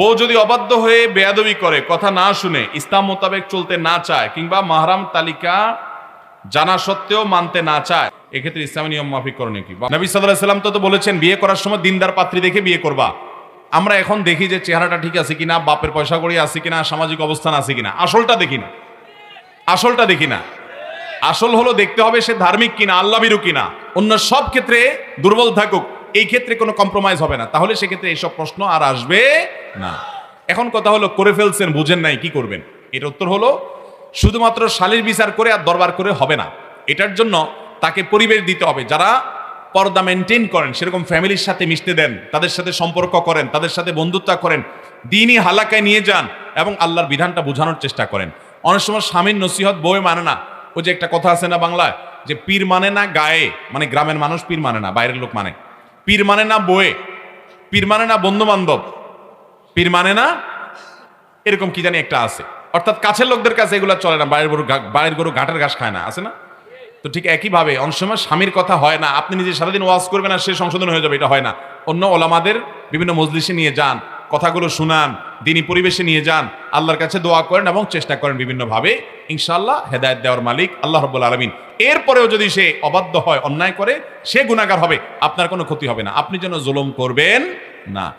বউ যদি অবাধ্য হয়ে বেয়াদবি করে, কথা না শুনে, ইসলাম মোতাবেক চলতে না চায়, কিংবা মাহরাম তালিকা জানা সত্ত্বেও মানতে না চায়, এক্ষেত্রে ইসলামী নিয়ম মাফিক করণীয় কি? নবী সাল্লাহ সাল্লাম তো বলেছেন, বিয়ে করার সময় দিনদার পাত্রী দেখে বিয়ে করবা। আমরা এখন দেখি যে চেহারাটা ঠিক আছে কিনা, বাপের পয়সা করি আছে কিনা, সামাজিক অবস্থান আছে কিনা। আসলটা দেখি না। আসলটা দেখি না। আসল হলো দেখতে হবে সে ধার্মিক কিনা আল্লাবিরু কিনা। অন্য সব ক্ষেত্রে দুর্বল থাকুক। এই ক্ষেত্রে কোনো কম্প্রোমাইজ হবে না। তাহলে সেক্ষেত্রে এইসব প্রশ্ন আর আসবে না। এখন কথা হলো, করে ফেলছেন, বুঝেন নাই, কি করবেন? এর উত্তর হলো, শুধুমাত্র শালির বিচার করে আর দরবার করে হবে না। এটার জন্য তাকে পরিবেশ দিতে হবে। যারা পর্দা মেনটেন করেন, সেরকম ফ্যামিলির সাথে মিশতে দেন, তাদের সাথে সম্পর্ক করেন, তাদের সাথে বন্ধুত্ব করেন, দিনই হালাকায় নিয়ে যান এবং আল্লাহর বিধানটা বোঝানোর চেষ্টা করেন। অনেক সময় স্বামীর নসিহত বই মানে না। ওই যে একটা কথা আছে না বাংলায়, যে পীর মানে না গায়ে মানে গ্রামের মানুষ পীর মানে না, বাইরের লোক মানে। পীর মানে না বয়ে পীর মানে না বন্ধু বান্ধব পীর মানে না এরকম কি জানি একটা আছে। অর্থাৎ কাছের লোকদের কাছে এগুলো চলে না বাইরের গরু বাইরের গরু ঘাটের ঘাস খায় না, আছে না? তো ঠিক একইভাবে, অনেক সময় স্বামীর কথা হয় না, আপনি নিজে সারাদিন ওয়াজ করবেন আর সে সংশোধন হয়ে যাবে, এটা হয় না। অন্য ওলামাদের বিভিন্ন মজলিসে নিয়ে যান কথাগুলো শুনান, দিনী পরিবেশে নিয়ে যান, আল্লাহর কাছে দোয়া করেন এবং চেষ্টা করেন বিভিন্নভাবে। ইনশাল্লাহ হেদায়ত দেওয়ার মালিক আল্লাহ রব্বুল আলমিন। এরপরেও যদি সে অবাধ্য হয়, অন্যায় করে, সে গুণাগার হবে, আপনার কোনো ক্ষতি হবে না। আপনি যেন জুলুম করবেন না।